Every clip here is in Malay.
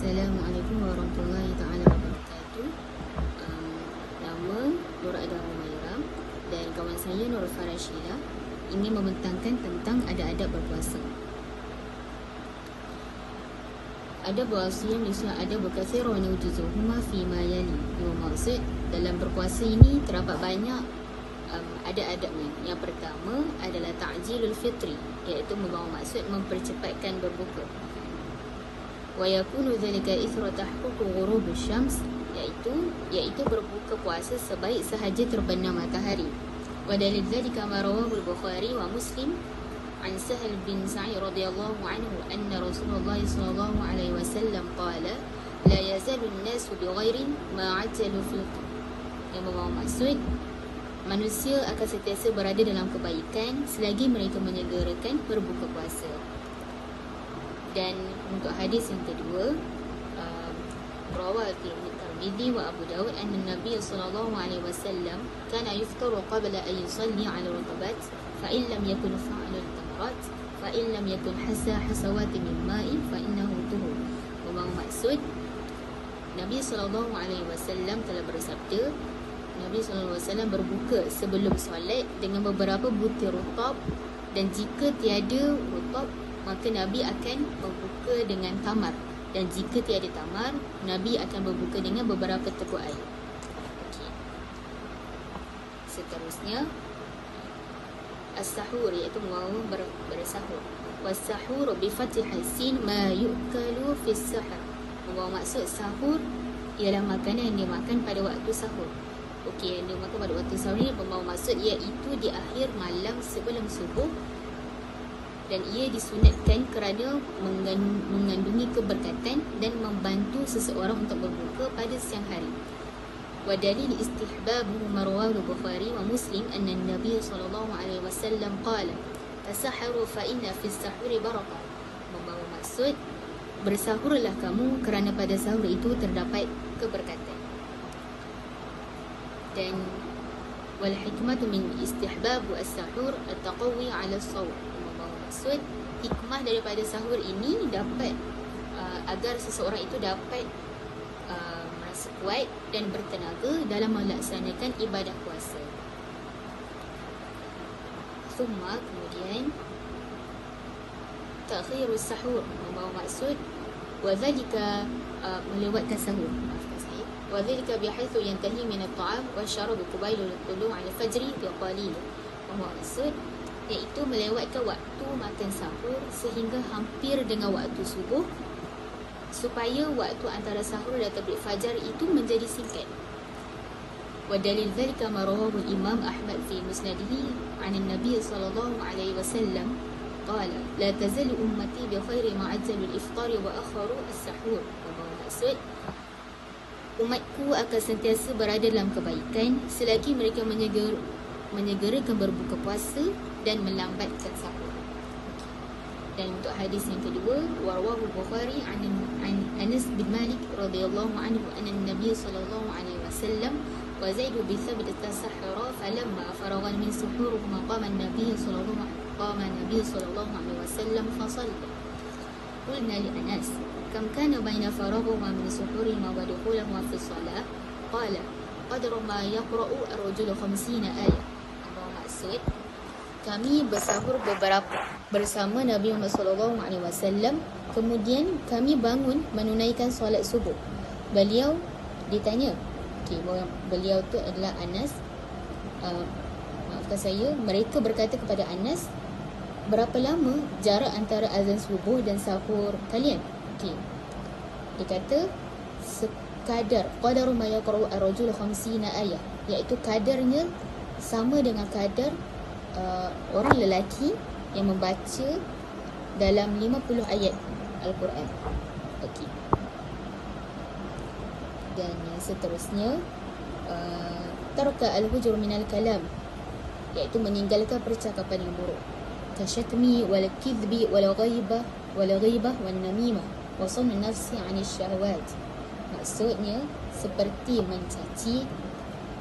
Assalamualaikum warahmatullahi taala wabarakatuh. Um, nama Nur Ada Humaira dan kawan saya Nur Farashila ingin membentangkan tentang ada adab berpuasa. Ada yang Malaysia ada berkasir wa nujuzuhuma fi ma yali. Yang maksud dalam berpuasa ini terdapat banyak um, ada adabnya. Yang pertama adalah ta'jilul fitri iaitu membawa maksud mempercepatkan berbuka wa yakunu dhalika ithra tahqiq ghurub asy-syams iaitu iaitu berbuka puasa sebaik sahaja terbenam matahari wa dalil dhalika ma rawahu al-bukhari wa muslim عن سهل بن سعيد رضي الله عنه أن رسول الله صلى الله عليه وسلم قال لا يزال الناس بغير ما عجلوا في القبر yang membawa maksud manusia akan sentiasa berada dalam kebaikan selagi mereka menyegerakan berbuka puasa dan untuk hadis yang kedua um, rawat Tirmidzi wa Abu Dawud anna Nabi sallallahu alaihi wasallam kana yuftaru qabla an yusalli ala rutabat fa in lam yakun fa'ala al-tamarat fa in lam yakun hasa hasawat min ma'i fa innahu tuhur. Memang maksud Nabi sallallahu alaihi wasallam telah bersabda Nabi sallallahu alaihi wasallam berbuka sebelum solat dengan beberapa butir rutab dan jika tiada rutab maka Nabi akan membuka dengan tamar. Dan jika tiada tamar Nabi akan berbuka dengan beberapa teguk air. Okay. seterusnya as-sahur iaitu mahu ber, bersahur. Was-sahur bi fathih sin ma yu'kalu fi sahur membawa maksud sahur ialah makanan yang dimakan pada waktu sahur. Okey, yang dimakan pada waktu sahur ini membawa maksud iaitu di akhir malam sebelum subuh dan ia disunatkan kerana mengandungi keberkatan dan membantu seseorang untuk berbuka pada siang hari. Wa dalil istihbabuhu marwahu al-Bukhari wa Muslim anna wasallam qala tasahharu fa inna fi as-sahuri barakah. Membawa maksud bersahurlah kamu kerana pada sahur itu terdapat keberkatan. Dan wal hikmatu min istihbab as-sahur at-taqawi 'ala as-sawm maksud hikmah daripada sahur ini dapat uh, agar seseorang itu dapat uh, merasa kuat dan bertenaga dalam melaksanakan ibadah puasa. Summa kemudian takhiru sahur membawa maksud wa dhalika uh, melewatkan sahur. Bihaitsu yantahi min at-ta'am wa syarab qabila al-tulu' al-fajr bi qalil. Maksud iaitu melewatkan waktu makan sahur sehingga hampir dengan waktu subuh supaya waktu antara sahur dan terbit fajar itu menjadi singkat. Wadalil dhalika ma rawahu Imam Ahmad fi musnadihi 'an an-nabiy sallallahu alaihi wasallam qala la tazalu ummati bi khairi ma ajjalu al-iftar wa akharu as-sahur. Maksud umatku akan sentiasa berada dalam kebaikan selagi mereka menyeger menyegerakan berbuka puasa dan melambatkan sahur. Dan untuk hadis yang kedua, warwahu Bukhari an Anas bin Malik radhiyallahu anhu anna Nabi sallallahu alaihi wasallam wa Zaid bin Thabit tasahhara falamma faragha min suhurihi qama Nabi sallallahu qama Nabi sallallahu alaihi wasallam fa salla. Qulna li Anas كم كان min فراغهما wa سحورهما fi salat. Qala, قال ma yaqra'u ar-rajulu 50 ayat maksud kami bersahur beberapa bersama Nabi Muhammad sallallahu alaihi wasallam. Kemudian kami bangun menunaikan solat subuh. Beliau ditanya okey beliau tu adalah Anas. Uh, maafkan saya mereka berkata kepada Anas berapa lama jarak antara azan subuh dan sahur kalian? Okey. Dia kata sekadar qadaru ma yaqra'u ar-rajul 50 ayat iaitu kadarnya sama dengan kadar uh, orang lelaki yang membaca dalam 50 ayat Al-Quran. Okey. Dan seterusnya uh, tarka al-hujur min al-kalam iaitu meninggalkan percakapan yang buruk. Kasyatmi wal kidhbi wal ghaibah wal ghaibah wal namimah wa sunn nafsi 'an syahwat Maksudnya seperti mencaci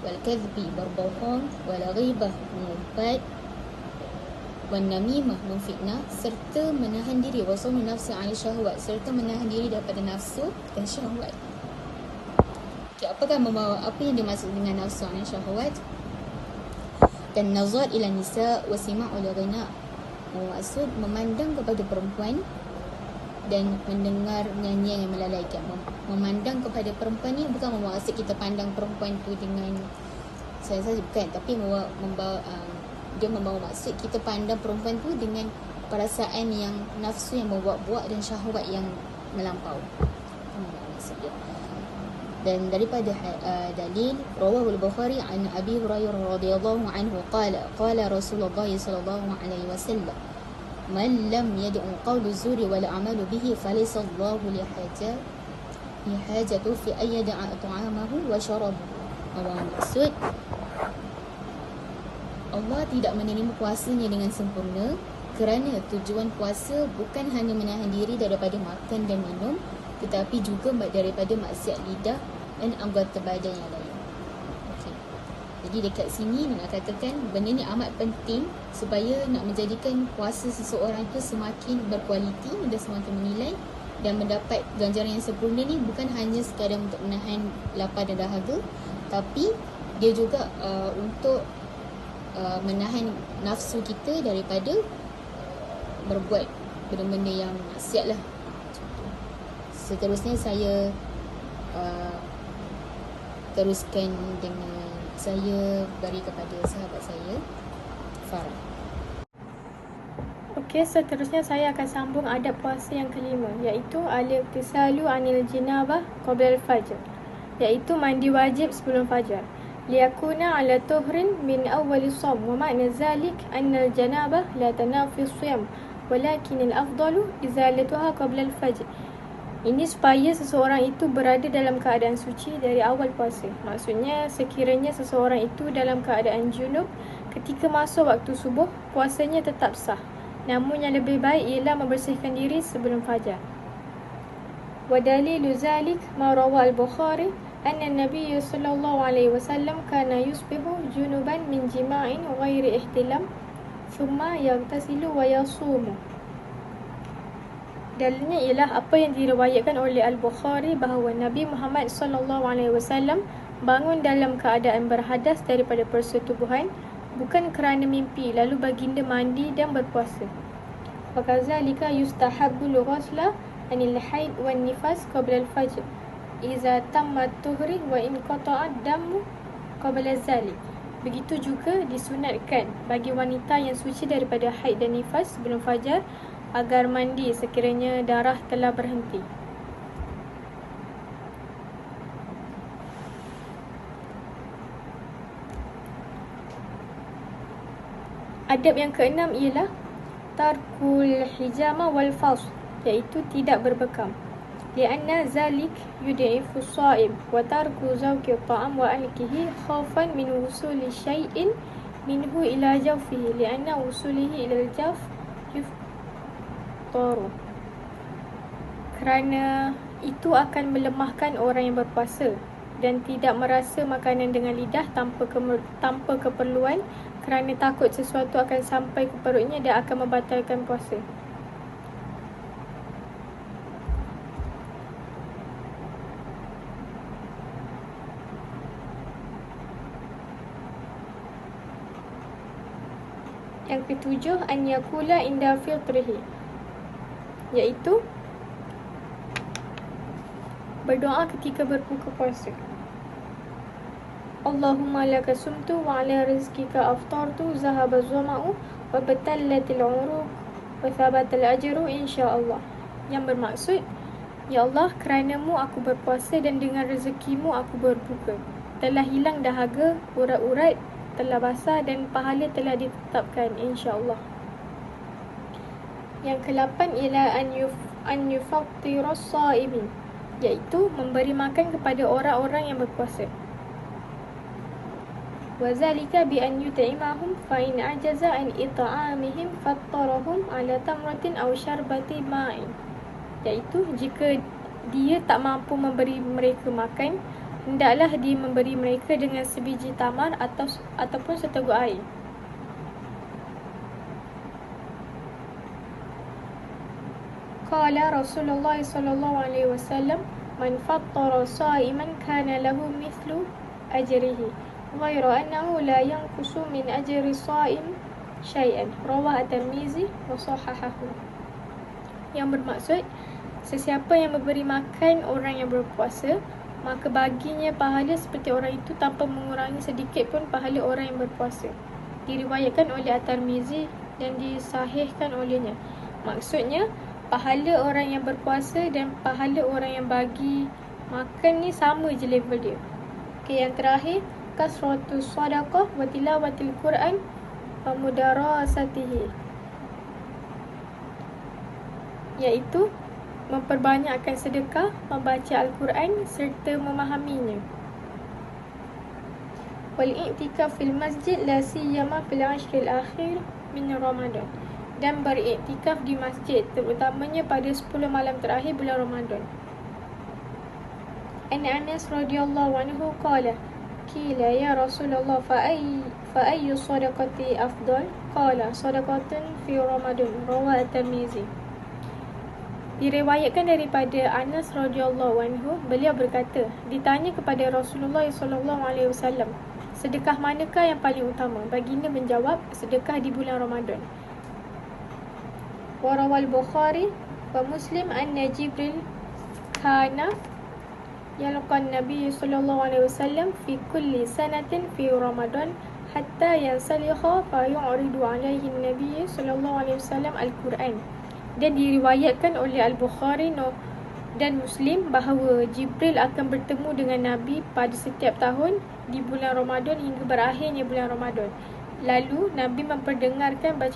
wal kadhbi berbohong wal ghibah mengumpat wan namimah memfitnah serta menahan diri wasawmu nafsi 'ala syahwat serta menahan diri daripada nafsu dan syahwat. Okay, apakah membawa apa yang dimaksud dengan nafsu 'ala syahwat? Dan nazar ila nisa wa sima'u ghina. Maksud memandang kepada perempuan dan mendengar nyanyian yang melalaikan. Memandang kepada perempuan ni bukan bermaksud kita pandang perempuan tu dengan saya saja bukan tapi membawa, membawa uh, dia membawa maksud kita pandang perempuan tu dengan perasaan yang nafsu yang membuat-buat dan syahwat yang melampau. Dan daripada uh, dalil rawahu al-Bukhari an Abi Hurairah radhiyallahu anhu qala qala Rasulullah sallallahu alaihi wasallam man lam yad'u qawl zuri wal amalu bihi falaysa Allah li haja li hajatu fi ay yad'a ta'amahu wa sharabahu. Allah maksud Allah tidak menerima puasanya dengan sempurna kerana tujuan puasa bukan hanya menahan diri daripada makan dan minum tetapi juga daripada maksiat lidah dan anggota badan yang lain. Jadi dekat sini nak katakan benda ni amat penting supaya nak menjadikan puasa seseorang itu semakin berkualiti dan semakin menilai dan mendapat ganjaran yang sempurna ni bukan hanya sekadar untuk menahan lapar dan dahaga tapi dia juga uh, untuk uh, menahan nafsu kita daripada berbuat benda-benda yang maksiat lah. Seterusnya saya uh, teruskan dengan saya beri kepada sahabat saya Farah. Okey, seterusnya saya akan sambung adab puasa yang kelima iaitu al-iktisalu anil jinabah qabla al-fajr iaitu mandi wajib sebelum fajar liyakuna ala tuhrin min awwal som wa makna zalik anna al-janabah la tanafi siyam walakin al-afdalu izalatuha qabla al-fajr ini supaya seseorang itu berada dalam keadaan suci dari awal puasa. Maksudnya sekiranya seseorang itu dalam keadaan junub ketika masuk waktu subuh, puasanya tetap sah. Namun yang lebih baik ialah membersihkan diri sebelum fajar. ودليل ذلك ما روى البخاري أن النبي sallallahu alaihi wasallam kana yusbihu junuban min jima'in ghairi ihtilam thumma yaghtasilu wa yasumu. Dalilnya ialah apa yang diriwayatkan oleh Al-Bukhari bahawa Nabi Muhammad sallallahu alaihi wasallam bangun dalam keadaan berhadas daripada persetubuhan bukan kerana mimpi lalu baginda mandi dan berpuasa. Wa kadzalika yustahabbu al-ghusla anil haid wan nifas qabla al-fajr iza tammat tuhri wa in qata'ad damu qabla zalik. Begitu juga disunatkan bagi wanita yang suci daripada haid dan nifas sebelum fajar agar mandi sekiranya darah telah berhenti. Adab yang keenam ialah tarkul hijama wal fals iaitu tidak berbekam. Lianna zalik yudaifu sa'im wa tarku zawki ta'am wa alkihi khawfan min wusuli syai'in minhu ila jawfihi lianna wusulihi ila jawfihi Toro. Kerana itu akan melemahkan orang yang berpuasa dan tidak merasa makanan dengan lidah tanpa kemer- tanpa keperluan kerana takut sesuatu akan sampai ke perutnya dan akan membatalkan puasa. Yang ketujuh, an yakula inda iaitu berdoa ketika berbuka puasa. Allahumma laka sumtu wa ala rizkika aftartu zahaba zama'u wa batallatil uruq wa thabatal ajru insyaallah. Yang bermaksud Ya Allah, keranamu aku berpuasa dan dengan rezekimu aku berbuka. Telah hilang dahaga, urat-urat telah basah dan pahala telah ditetapkan insya-Allah. Yang kelapan ialah an yuf an yufattiras saimin iaitu memberi makan kepada orang-orang yang berpuasa. Wazalika bi an yut'imahum fa in ajaza an it'amihim fattarahum ala tamratin aw syarbati ma'in. Iaitu jika dia tak mampu memberi mereka makan, hendaklah dia memberi mereka dengan sebiji tamar atau ataupun seteguk air. Qala Rasulullah sallallahu alaihi wasallam man fattara sa'iman kana lahu mithlu ajrihi ghayra annahu la yanqusu min ajri sa'im syai'an rawah at-Tirmizi wa sahahahu. Yang bermaksud sesiapa yang memberi makan orang yang berpuasa maka baginya pahala seperti orang itu tanpa mengurangi sedikit pun pahala orang yang berpuasa. Diriwayatkan oleh At-Tirmizi dan disahihkan olehnya. Maksudnya pahala orang yang berpuasa dan pahala orang yang bagi makan ni sama je level dia. Okey, yang terakhir kasratu sadaqah wa tilawatil Quran wa mudarasatihi. Iaitu memperbanyakkan sedekah, membaca Al-Quran serta memahaminya. Wal i'tikaf fil masjid la siyama fil ashril akhir min Ramadan dan beriktikaf di masjid terutamanya pada 10 malam terakhir bulan Ramadan. An Anas radhiyallahu anhu qala Kila ya Rasulullah fa ay fa ayyu sadaqati afdal? Qala sadaqatun fi Ramadan rawah Tirmizi. Diriwayatkan daripada Anas radhiyallahu anhu beliau berkata ditanya kepada Rasulullah sallallahu alaihi wasallam sedekah manakah yang paling utama baginda menjawab sedekah di bulan Ramadan وروى البخاري ومسلم أن جبريل كان يلقى النبي صلى الله عليه وسلم في كل سنة في رمضان حتى ينسلخ فيعرض عليه النبي صلى الله عليه وسلم القرآن dan diriwayatkan oleh Al-Bukhari dan Muslim bahawa Jibril akan bertemu dengan Nabi pada setiap tahun di bulan Ramadan hingga berakhirnya bulan Ramadan. Lalu Nabi memperdengarkan bacaan